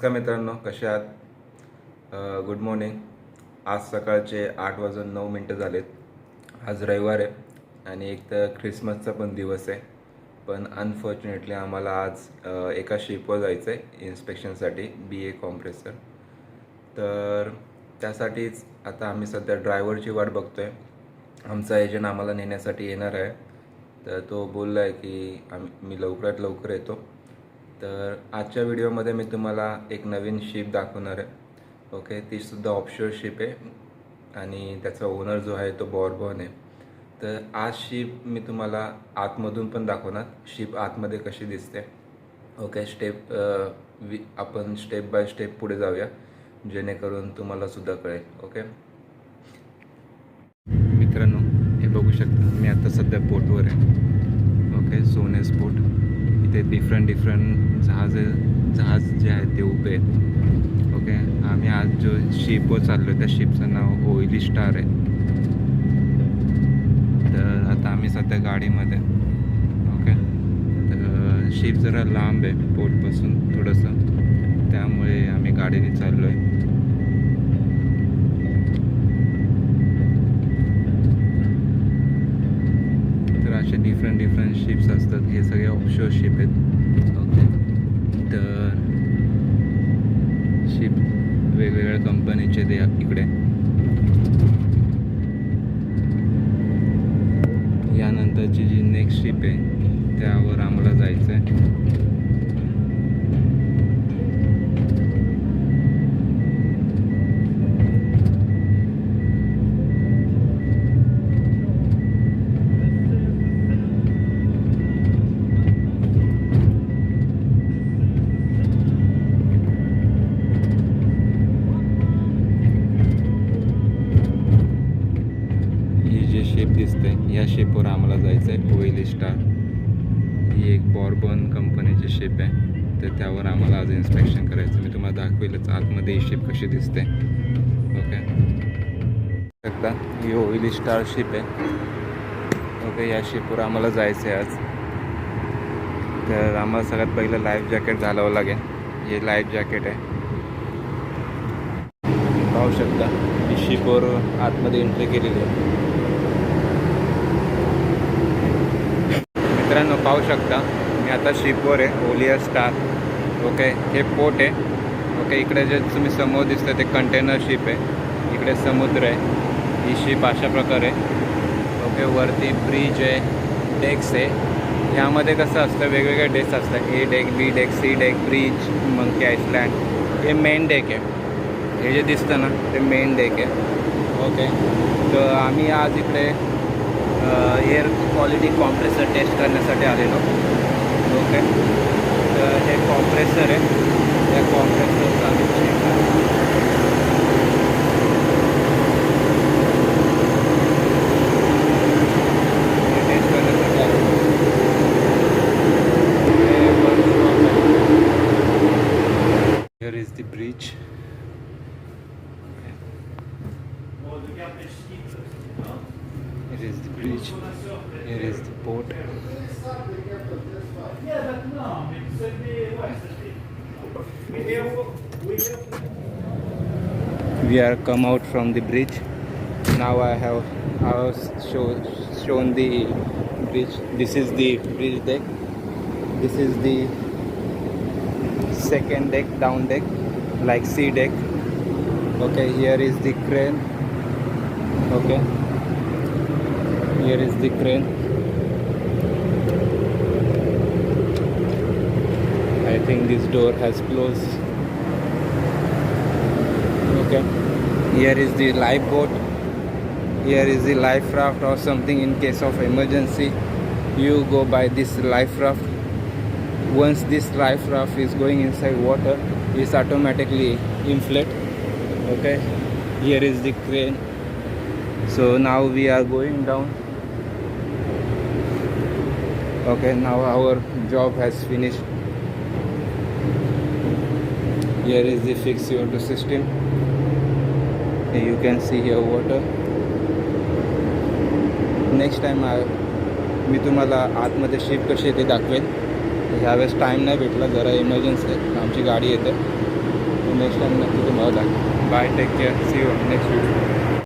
नमस्कार मित्रांनो कसे आहात? गुड मॉर्निंग आज सकाळचे आठ वाजून नऊ मिनटं झालेत. आज रविवार आहे आणि एक तर ख्रिसमसचा पण दिवस आहे. पण अनफॉर्च्युनेटली आम्हाला आज एका शिपवर जायचं आहे इन्स्पेक्शनसाठी बी ए कॉम्प्रेसर तर त्यासाठीच आता आम्ही सध्या ड्रायव्हरची वाट बघतो आहे आमचा एजंट आम्हाला नेण्यासाठी येणार आहे. तर तो बोलला आहे की आम्ही मी लवकरात लवकर येतो. तर आजच्या व्हिडिओमध्ये मी तुम्हाला एक नवीन शिप दाखवणार आहे. ओके तीसुद्धा ऑप्शोर शिप आहे. आणि त्याचा ओनर जो आहे तो बॉर्बॉन आहे. तर आज शिप मी तुम्हाला आतमधून पण दाखवणार. शिप आतमध्ये कशी दिसते. ओके स्टेप वि आपण स्टेप बाय स्टेप पुढे जाऊया. जेणेकरून तुम्हाला सुद्धा कळेल. ओके मित्रांनो हे बघू शकता मी आता सध्या पोर्टवर आहे. ओके सोने स्पोर्ट ते डिफरंट डिफरंट जहाज जहाज जे आहेत ते उभे आहेत. ओके आम्ही आज जो शिपवर चाललो त्या शिपचं नाव ओइली स्टार आहे. तर आता आम्ही सध्या गाडीमध्ये ओके तर शिप जरा लांब आहे पोटपासून थोडंसं. त्यामुळे आम्ही गाडीने चाललो आहे तर असे डिफरंट डिफरंट शिप्स असतात ऑफशोर शिप आहेत. ओके तर शिप वेगवेगळ्या कंपनीचे ते इकडे. शेप दिसते या शेपवर आम्हाला जायचं आहे ओइली स्टार ही एक बॉर्बन कंपनीची शेप आहे. तर त्यावर आम्हाला आज इन्स्पेक्शन करायचं. मी तुम्हाला दाखवेलच आतमध्ये ही शेप कशी दिसते. ओके शकता? ही ओइली स्टार शिप आहे. ओके या शेपवर आम्हाला जायचं आहे आज. तर आम्हाला सगळ्यात पहिलं लाईफ जॅकेट घालावं लागेल. हे लाईफ जॅकेट आहे. पाहू शकता. ही शिपवर आतमध्ये एंट्री केलेली आहे मित्रांनो पाहू शकता. मी आता शिपवर आहे. ओलिया स्टार ओके हे पोर्ट आहे. ओके इकडे जे तुम्ही समोर दिसतं ते कंटेनर शिप आहे. इकडे समुद्र आहे. ही शिप अशा प्रकारे ओके वरती ब्रिज आहे. डेक्स आहे. ह्यामध्ये कसं असतं? वेगवेगळे डेक्स असतात. A deck B deck C deck bridge monkey island हे मेन डेक आहे. हे जे दिसतं ना ते मेन डेक आहे. ओके तर आम्ही आज इकडे एअर क्वालिटी कॉम्प्रेसर टेस्ट करण्यासाठी आलेलो ओके तर हे कॉम्प्रेसर आहे त्या कॉम्प्रेसरचं आम्ही check करू. हे टेस्ट करण्यासाठी आलेलो. Here is the bridge. Here is the bridge. Here is the port. We are come out from the bridge. Now I have I was show, shown the bridge. This is the bridge deck. This is the second deck, down deck, like sea deck. Okay, here is the crane. Okay, here is the crane. I think this door has closed. Okay, here is the lifeboat. Here is the life raft or something in case of emergency. You go by this life raft. Once this life raft is going inside water, it's automatically inflate. Okay, here is the crane. So now we are going down. Okay, now our job has finished. Here is the fixed CO2 system. You can see here water. Next time मी तुम्हाला आतमध्ये shift कशी येते दाखवेन ह्यावेळेस time नाही भेटला जरा emergency आहे आमची गाडी येते नेक्स्ट टाईम नक्की तुम्हाला दाखवेन bye take care see you next video